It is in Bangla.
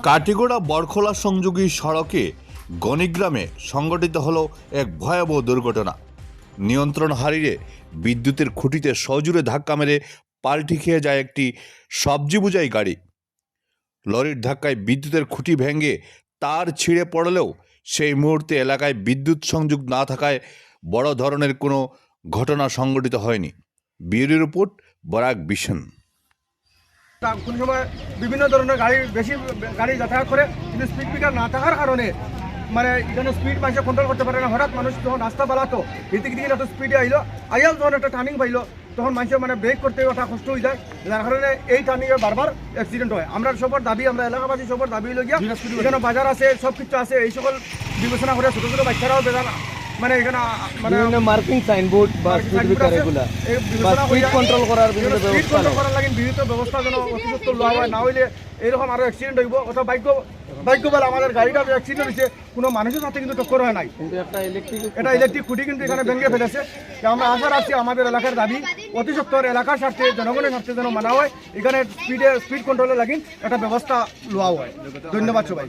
কাটিগোড়া বরখোলা সংযোগী সড়কে গণিগ্রামে সংঘটিত হলো এক ভয়াবহ দুর্ঘটনা। নিয়ন্ত্রণ হারিয়ে বিদ্যুতের খুঁটিতে সজুরে ধাক্কা মেরে পাল্টি খেয়ে যায় একটি সবজি বোঝাই গাড়ি। লরির ধাক্কায় বিদ্যুতের খুঁটি ভেঙে তার ছিঁড়ে পড়লেও সেই মুহূর্তে এলাকায় বিদ্যুৎ সংযোগ না থাকায় বড় ধরনের কোনো ঘটনা সংঘটিত হয়নি। Bureau report Barak vision. কোন সময় বিভিন্ন ধরনের গাড়ি বেশি গাড়ি যাতায়াত করে কিন্তু স্পিড ব্রেকার না থাকার কারণে মানে এখানে স্পিড মানুষ কন্ট্রোল করতে পারে না। হঠাৎ মানুষ যখন রাস্তা পালাতো এদিক দিকে একটা স্পিডে আইলো আইয়াল যখন একটা টার্নিং পাইলো তখন মানুষের মানে ব্রেক করতে ওঠা কষ্ট হয়ে যায়। যার কারণে এই টার্নিংয়ে বারবার অ্যাক্সিডেন্ট হয়। আমরা সবার দাবি আমরা এলাকাবাসী সবার দাবি হইল গিয়া এখানে বাজার আছে সব কিছু আছে এই সকল বিবেচনা করে ছোটো ছোটো বাচ্চারাও বেজার মানে এখানে মানে মার্কিং সাইনবোর্ড বা স্পিড ব্রেকার এগুলা। স্পিড কন্ট্রোল করার বিভিন্ন স্পিড ব্যবস্থা কন্ট্রোল করার লাগে বিভিন্ন ব্যবস্থা যেন অতি সত্তর লওয়া হয়। না হইলে এরকম আরও অ্যাক্সিডেন্ট হইব। অথবা ভাগ্য ভাগ্য বলে আমাদের গাড়িটা অ্যাক্সিডেন্ট হয়েছে কোনো মানুষের সাথে কিন্তু টক্কর হয় নাই। কিন্তু একটা ইলেকট্রিক এটা ইলেকট্রিক খুঁটি কিন্তু এখানে ভেঙে ফেলেছে। আমরা আশা রাখছি আমাদের এলাকার দাবি অতি সত্তর এলাকার স্বার্থে জনগণের স্বার্থে যেন মানা হয়। এখানে স্পিডে স্পিড কন্ট্রোলে লাগিন একটা ব্যবস্থা লওয়া হয়। ধন্যবাদ সবাই